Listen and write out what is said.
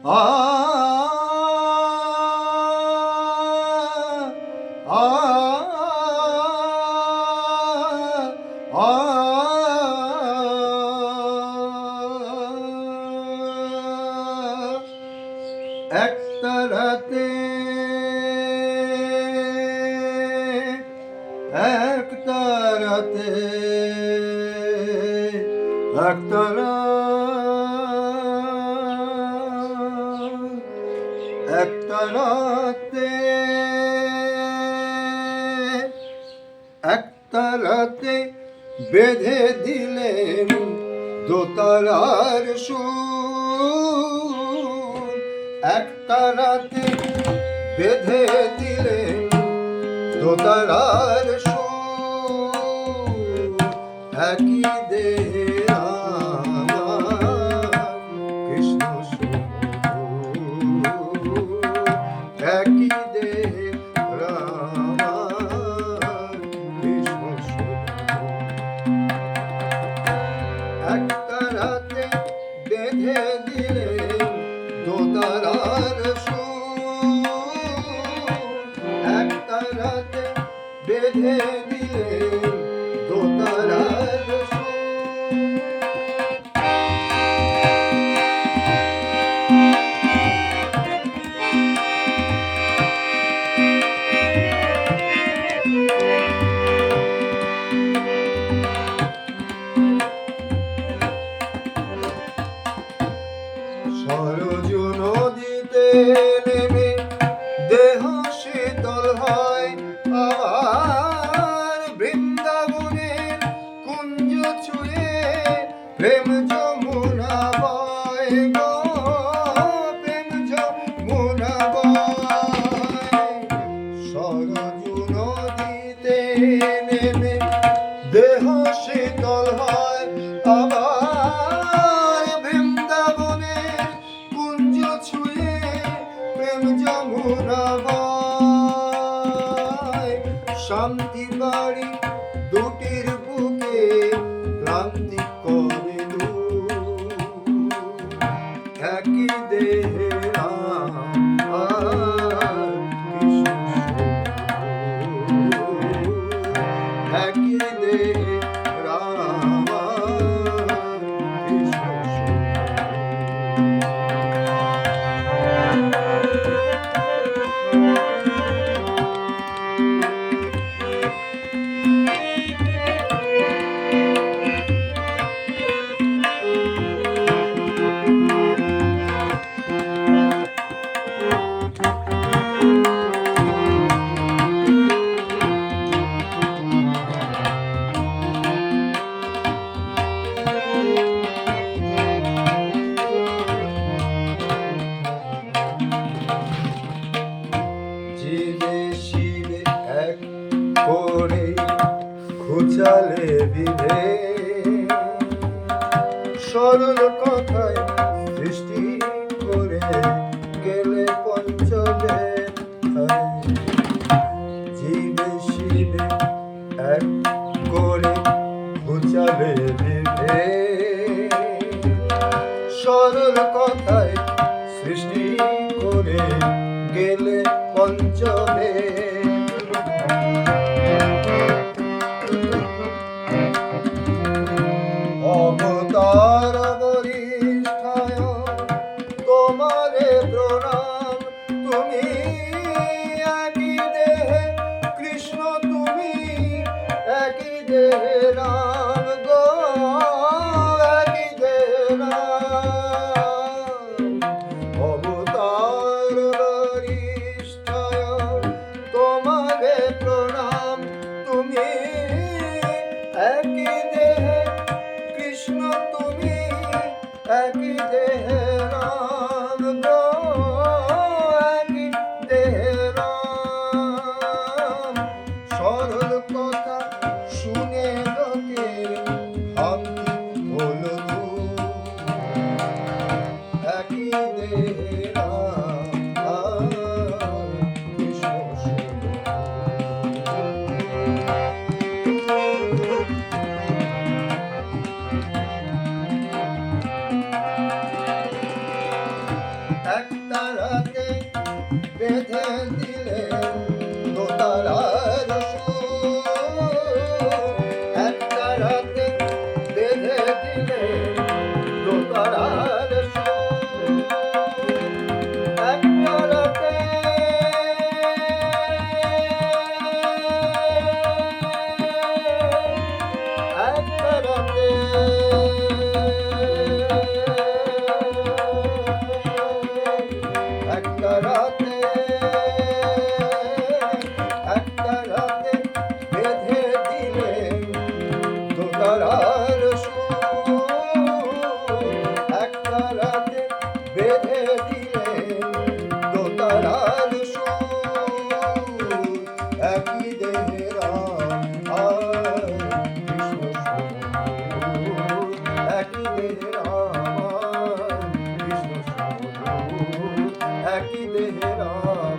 একটা রাতে একটা রাতে একটা রাত একটা রাতে একটা বেঁধে দিলেন দোতারার সুর। একটা রাতে বেঁধে দিলেন দোতারার সুর। একই বেঁধে দিলেন দোতারার সুর সরজ নদীতে প্রেম যমুনা বয় গো। প্রেম যমুনা বয় দেহ শীতল হয়, আবার বৃন্দাবনে কুঞ্জ ছুঁয়ে প্রেম যমুনা শান্তি বাড়ি করে খুচালে বিধে সরল কথায় সৃষ্টি করে গেলে পঞ্চমে জীবে শিবে এক করে খুচালে বিধে সরল ਹੋਵੇ ਐ ਕੀ ਦੇਹ ਰਾਮ ਕੋ বেঁধে দিলেন দোতারার। একটা রাতে বেঁধে দিলেন দোতারার রাম